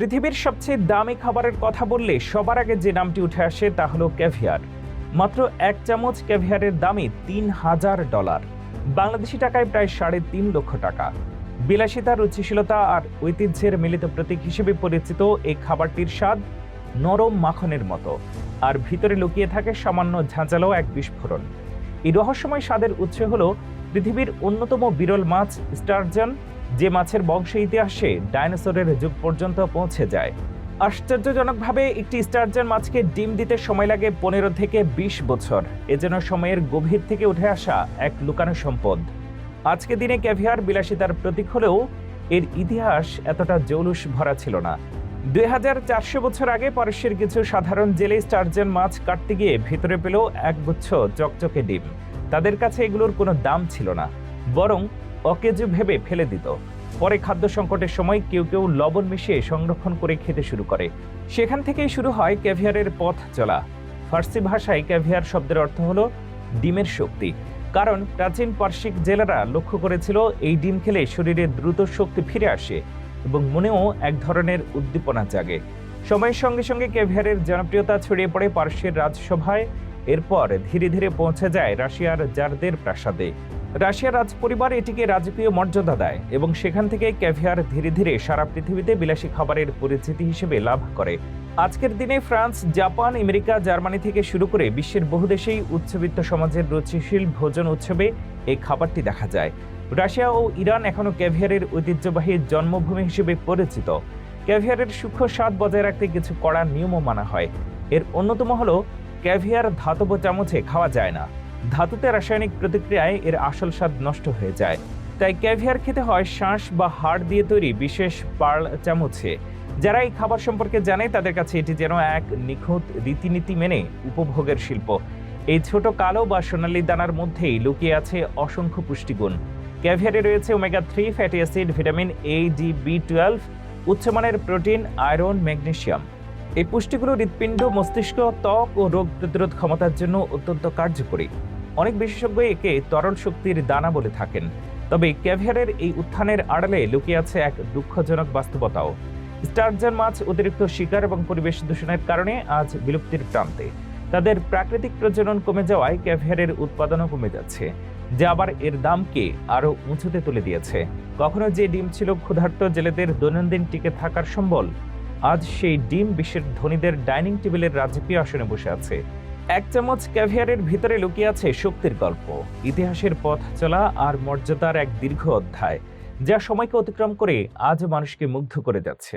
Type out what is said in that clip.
পৃথিবীর সবচেয়ে দামি খাবারের কথা বললে সবার আগে যে নামটি উঠে আসে তা হলো ক্যাভিয়ার। মাত্র এক চামচ ক্যাভিয়ারের দামই তিন হাজার ডলার। বাংলাদেশি টাকায় প্রায় সাড়ে তিন লক্ষ টাকা। বিলাসিতা, রুচিশীলতা আর ঐতিহ্যের মিলিত প্রতীক হিসেবে পরিচিত এই খাবারটির স্বাদ নরম মাখনের মতো। আর ভিতরে লুকিয়ে থাকে সামান্য ঝাঁঝালো এক বিস্ফোরণ। এই রহস্যময় স্বাদের উৎস হল পৃথিবীর অন্যতম বিরল মাছ, স্টারজন যে মাছের বংশ ইতিহাসে ডাইনোসরের যুগ পর্যন্ত পৌঁছে যায়। আশ্চর্যজনকভাবে একটি স্টারজন মাছকে ডিম দিতে সময় লাগে পনেরো থেকে বিশ বছর। এজন্য সময়ের গভীর থেকে উঠে আসা এক লুকানো সম্পদ। আজকে দিনে ক্যাভিয়ার বিলাসিতার প্রতীক হলেও এর ইতিহাস এতটা জৌলুস ভরা ছিল না। দুই হাজার চারশো বছর আগে পারস্যের কিছু সাধারণ জেলে স্টারজন মাছ কাটতে গিয়ে ভিতরে পেল এক গুচ্ছ চকচকে ডিম। তাদের কাছে এগুলোর কোনো দাম ছিল না। বরং অকেজু ভেবে ফেলে দিত। পরে খাদ্য সংকটের সময় কেউ কেউ লবণ মিশিয়ে সংরক্ষণ করে খেতে শুরু করে। সেখান থেকেই শুরু হয় ক্যাভিয়ারের পথ চলা। ফার্সি ভাষায় ক্যাভিয়ার শব্দের অর্থ হলো ডিমের শক্তি। কারণ প্রাচীন পার্শ্বিক জেলেরা লক্ষ্য করেছিল এই ডিম খেলে শরীরে দ্রুত শক্তি ফিরে আসে এবং মনেও এক ধরনের উদ্দীপনা জাগে। সময়ের সঙ্গে সঙ্গে ক্যাভিয়ারের জনপ্রিয়তা ছড়িয়ে পড়ে পার্শ্বের রাজসভায়। এরপর ধীরে ধীরে পৌঁছে যায় রাশিয়ার জারদের প্রাসাদে। রাশিয়ার রাজ পরিবার এটিকে রাজকীয় মর্যাদা দেয় এবং সেখান থেকে ক্যাভিয়ার ধীরে ধীরে সারা পৃথিবীতে বিলাসী খাবারের পরিচিতি হিসেবে লাভ করে। আজকের দিনে ফ্রান্স, জাপান, আমেরিকা, জার্মানি থেকে শুরু করে বিশ্বের বহু দেশেই উচ্চবিত্ত সমাজের রুচিশীল ভোজন উৎসবে এই খাবারটি দেখা যায়। রাশিয়া ও ইরান এখনও ক্যাভিয়ারের ঐতিহ্যবাহী জন্মভূমি হিসেবে পরিচিত। ক্যাভিয়ারের সূক্ষ্ম স্বাদ বজায় রাখতে কিছু কড়া নিয়মও মানা হয়। এর অন্যতম হলো, ক্যাভিয়ার ধাতব চামচে খাওয়া যায় না। ধাতুতে রাসায়নিক প্রতিক্রিয়ায় এর আসল স্বাদ নষ্ট হয়ে যায়। তাই ক্যাভিয়ার খেতে হয় শ্বাস বা হাড় দিয়ে তৈরি বিশেষ পার্ল চামচে। যারা এই খাবার সম্পর্কে জানে, তাদের কাছে এটি যেন এক নিখুঁত রীতিনীতি মেনে উপভোগের শিল্প। এই ছোট কালো বা সোনালী দানার মধ্যেই লুকিয়ে আছে অসংখ্য পুষ্টিগুণ। ক্যাভিয়ারে রয়েছে omega three fatty acid, vitamin A D B twelve উচ্চমানের প্রোটিন, আয়রন, ম্যাগনেশিয়াম। এই পুষ্টিগুলো হৃৎপিণ্ড, মস্তিষ্ক, ত্বক ও রোগ প্রতিরোধ ক্ষমতার জন্য অত্যন্ত কার্যকরী। অনেক বিশেষজ্ঞ একে তরল শক্তির দানা বলে থাকেন। তবে ক্যাভিয়ারের এই উত্থানের আড়ালে লুকিয়ে আছে এক দুঃখজনক বাস্তবতাও। স্টারজান মাছ অতিরিক্ত শিকার এবং পরিবেশ দূষণের কারণে আজ বিলুপ্তির প্রান্তে। তাদের প্রাকৃতিক প্রজনন কমে যাওয়ায় ক্যাভিয়ারের উৎপাদনও কমে যাচ্ছে, যা আবার এর দামকে আরও উঁচুতে তুলে দিয়েছে। কখনো যে ডিম ছিল ক্ষুধার্ত জেলেদের দৈনন্দিন টিকে থাকার সম্বল, আজ সেই ডিম বিশ্বের ধনীদের ডাইনিং টেবিলের রাজকীয় আসনে বসে আছে। এক চামচ ক্যাভিয়ারের ভিতরে লুকিয়ে আছে শক্তির গল্প। ইতিহাসের পথ চলা আর মর্যাদার এক দীর্ঘ অধ্যায়, যা সময়কে অতিক্রম করে আজ মানুষকে মুগ্ধ করে যাচ্ছে।